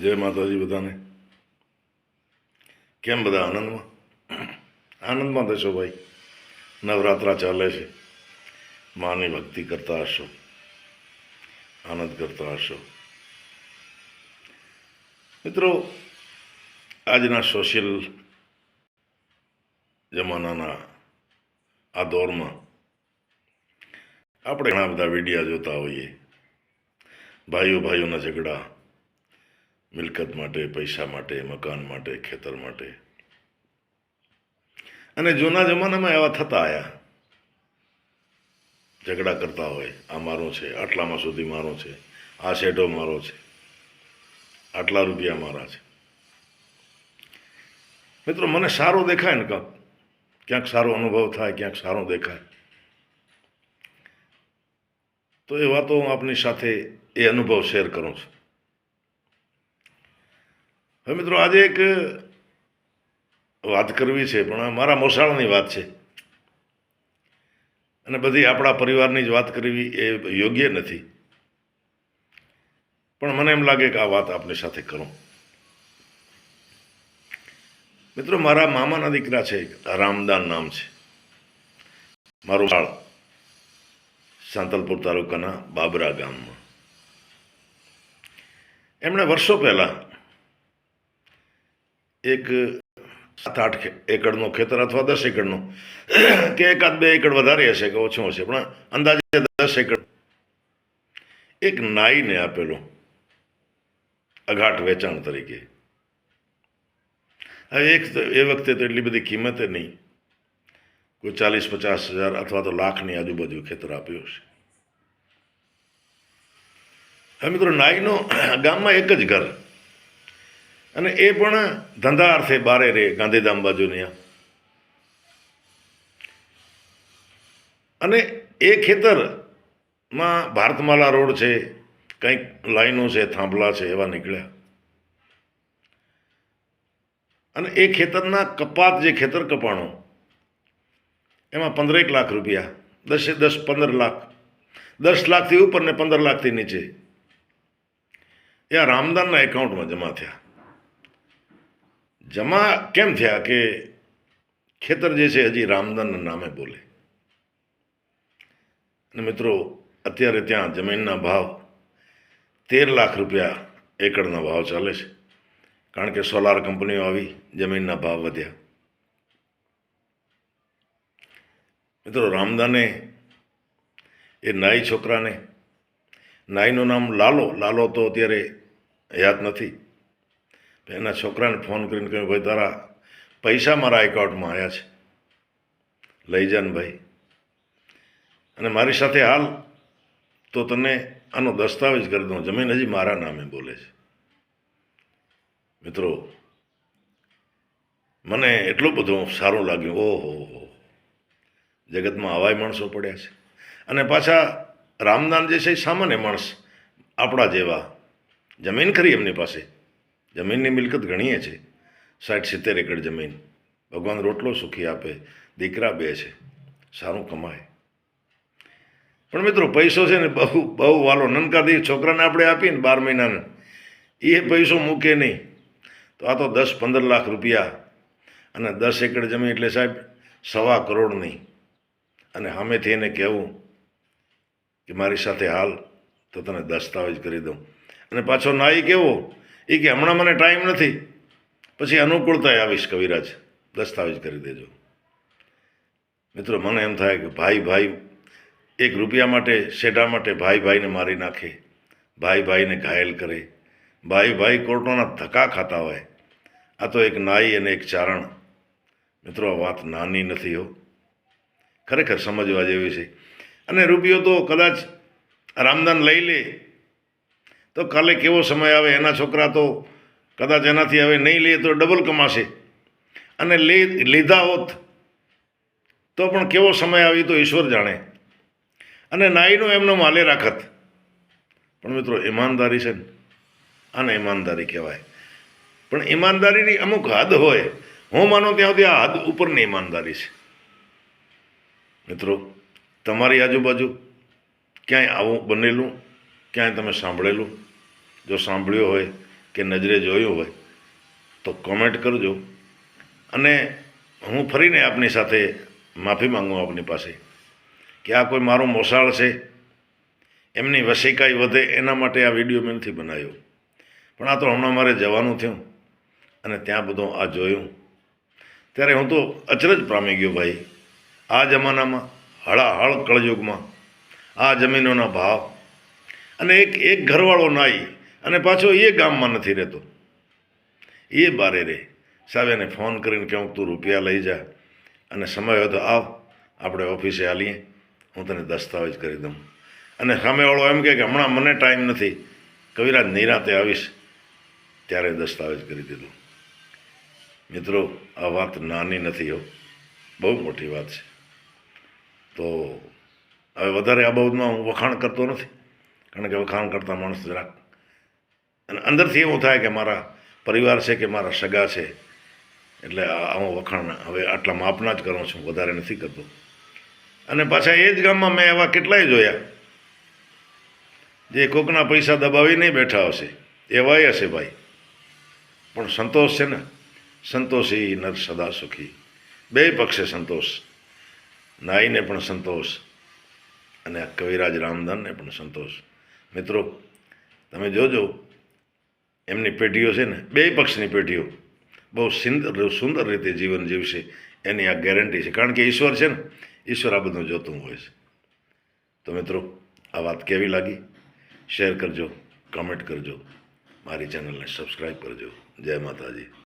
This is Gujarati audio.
જય માતાજી બધાને. કેમ બધા આનંદમાં? આનંદમાં થશો ભાઈ. નવરાત્રા ચાલે છે. માની ભક્તિ કરતા હશો. આનંદ કરતા હશો. મિત્રો, આજના સોશિયલ જમાનાના આ દોરમાં આપણે ઘણા બધા વિડીયા જોતા હોઈએ. ભાઈઓ ભાઈઓના ઝઘડા મિલકત માટે, પૈસા માટે, મકાન માટે, ખેતર માટે. અને જૂના જમાનામાં એવા થતા આવ્યા ઝઘડા કરતા હોય, આ મારો છે, આટલામાં સુધી મારો છે, આ શેઢો મારો છે, આટલા રૂપિયા મારા છે. મિત્રો, મને સારો દેખાય ને કાંક? ક્યાંક સારો અનુભવ થાય, ક્યાંક સારો દેખાય. તો એ વાતો હું આપની સાથે એ અનુભવ શેર કરું છું. હવે મિત્રો આજે એક વાત કરવી છે, પણ મારા મોસાળાની વાત છે. અને બધી આપણા પરિવારની જ વાત કરવી એ યોગ્ય નથી. પણ મને એમ લાગે કે આ વાત આપની સાથે કરું. મિત્રો, મારા મામાના દીકરા છે રામદાન નામ છે. મારું શાળ સાંતલપુર તાલુકાના બાબરા ગામમાં. એમણે વર્ષો પહેલા એક સાત આઠ એકડનો ખેતર અથવા દસ એકડનો. કે એકાદ બે એકડ વધારે હશે કે ઓછું હશે, પણ અંદાજે દસ એકડ. એક નાઈને આપેલો. અઘાટ વેચાણ તરીકે. હવે એક એ વખતે તો એટલી બધી કિંમતે નહીં. કોઈ ચાલીસ, પચાસ હજાર અથવા તો લાખની આજુબાજુ ખેતર આપ્યું હશે. હવે મિત્રો, નાઈનો ગામમાં એક જ ઘર. અને એ પણ ધંધા અર્થે બારે રે, ગાંધીધામ બાજુની. અને એ ખેતરમાં ભારતમાલા રોડ છે, કંઈક લાઈનો છે, થાંભલા છે, એવા નીકળ્યા. અને એ ખેતરના કપાત જે ખેતર કપાણો, એમાં પંદરેક લાખ રૂપિયા, દસે દસ પંદર લાખ, દસ લાખથી ઉપર ને પંદર લાખથી નીચે. એ આ રામદાનના એકાઉન્ટમાં જમા થયા. જમા કેમ થયા કે ખેતર જે છે હજી રામદાનના નામે બોલે? અને મિત્રો, અત્યારે ત્યાં જમીનના ભાવ તેર લાખ રૂપિયા એકડના ભાવ ચાલે છે. કારણ કે સોલાર કંપનીઓ આવી, જમીનના ભાવ વધ્યા. મિત્રો રામદાને એ નાઈ છોકરાને, નાઈનું નામ લાલો. લાલો તો અત્યારે યાદ નથી. એના છોકરાને ફોન કરીને કહ્યું, ભાઈ, તારા પૈસા મારા એકાઉન્ટમાં આવ્યા છે. લઈ જાન ભાઈ. અને મારી સાથે હાલ તો તને આનો દસ્તાવેજ કરી દઉં. જમીન હજી મારા નામે બોલે છે. મિત્રો, મને એટલું બધું સારું લાગ્યું. ઓહો, જગતમાં આવાય માણસો પડ્યા છે. અને પાછા રામદાન જે છે એ સામાન્ય માણસ આપણા જેવા જમીન ખરી એમની પાસે. જમીનની મિલકત ઘણીએ છે સાઠ સિત્તેર એકર જમીન. ભગવાન રોટલો સુખી આપે, દીકરા બે છે. સારું કમાય. પણ મિત્રો, પૈસો છે ને બહુ બહુ વાલો. નનકાથી છોકરાને આપણે આપીને બાર મહિનાને. એ પૈસો મૂકે નહીં. તો આ તો દસ પંદર લાખ રૂપિયા. અને દસ એકર જમીન એટલે સાહેબ, સવા કરોડની અને સામેથી એને કહેવું કે મારી સાથે હાલ, તો તને દસ્તાવેજ કરી દઉં. અને પાછો નાઈ કેવો? એ કે હમણાં મને ટાઈમ નથી. પછી અનુકૂળતાએ આવીશ કવિરાજ. દસ્તાવેજ કરી દેજો. મિત્રો, મને એમ થાય કે ભાઈ ભાઈ, એક રૂપિયા માટે, શેઢા માટે ભાઈ, ભાઈને મારી નાખે. ભાઈ, ભાઈને ઘાયલ કરે. ભાઈ ભાઈ, કોર્ટોના ધક્કા ખાતા હોય. આ તો એક નાઈ અને એક ચારણ. મિત્રો, આ વાત નાની નથી હો. ખરેખર સમજવા જેવી છે. અને રૂપિયો તો કદાચ રામદાન લઈ લે તો કાલે કેવો સમય આવે? એના છોકરા તો કદાચ એનાથી હવે નહીં લે તો ડબલ કમાશે. અને લે, લીધા હોત તો પણ કેવો સમય આવી તો ઈશ્વર જાણે. અને નાઈનો એમનો માલે રાખત. પણ મિત્રો, ઈમાનદારી છે ને, આને ઈમાનદારી કહેવાય. પણ ઈમાનદારીની અમુક હદ હોય. હું માનું ત્યાં સુધી આ હદ ઉપરની ઈમાનદારી છે. મિત્રો, તમારી આજુબાજુ ક્યાંય આવું બનેલું? ક્યાંય તમે સાંભળેલું? જો સાંભળ્યો હોય કે નજરે જોયું હોય, તો કોમેન્ટ કરજો. અને હું ફરીને આપની સાથે માફી માંગુ આપની પાસે કે આ કોઈ મારું મોસાળ છે. એમની વસીકાઈ વધે એના માટે આ વીડિયો મેં નથી બનાવ્યો. પણ આ તો હમણાં મારે જવાનું થયું અને ત્યાં બધું આ જોયું. ત્યારે હું તો અચરજ પામી ગયો ભાઈ. આ જમાનામાં હળાહળ કળયુગમાં આ જમીનોના ભાવ અને એક એક ઘરવાળો નાઈ અને પાછો એ ગામમાં નથી રહેતો. એ બારે રહે સાહેબ, એને ફોન કરીને કહું તું રૂપિયા લઈ જા અને સમય હોય તો આવ, આપણે ઓફિસે આલીએ હું તને દસ્તાવેજ કરી દઉં. અને સામેવાળો એમ કે હમણાં મને ટાઈમ નથી. કવિરાજ નિરાતે આવીશ. ત્યારે દસ્તાવેજ કરી દીધું. મિત્રો, આ વાત નાની નથી હો. બહુ મોટી વાત છે. તો હવે વધારે આ બાબતમાં હું વખાણ કરતો નથી. કારણ કે વખાણ કરતા માણસ જરાક અને અંદરથી એવું થાય કે મારા પરિવાર છે કે મારા સગા છે, એટલે આ વખાણ હવે આટલા માપના જ કરું છું, વધારે નથી કરતો. અને પાછા એ જ ગામમાં મેં એવા કેટલાય જોયા, જે કોકના પૈસા દબાવી નહીં બેઠા હશે. એવાય હશે ભાઈ. પણ સંતોષ છે ને? સંતોષી નર સદા સુખી. બે પક્ષે સંતોષ. નાઈને પણ સંતોષ અને કવિરાજ રામદાનને પણ સંતોષ. મિત્રો, તમે જોજો એમની પેઢીઓ છે ને, બે પક્ષની પેઢીઓ બહુ સુંદર સુંદર રીતે જીવન જીવશે, એની આ ગેરંટી છે. કારણ કે ઈશ્વર છે ને, ઈશ્વર આ બધું જોતું હોય છે. તો મિત્રો, આ વાત કેવી લાગી? શેર કરજો કમેન્ટ કરજો, મારી ચેનલને સબસ્ક્રાઈબ કરજો. જય માતાજી.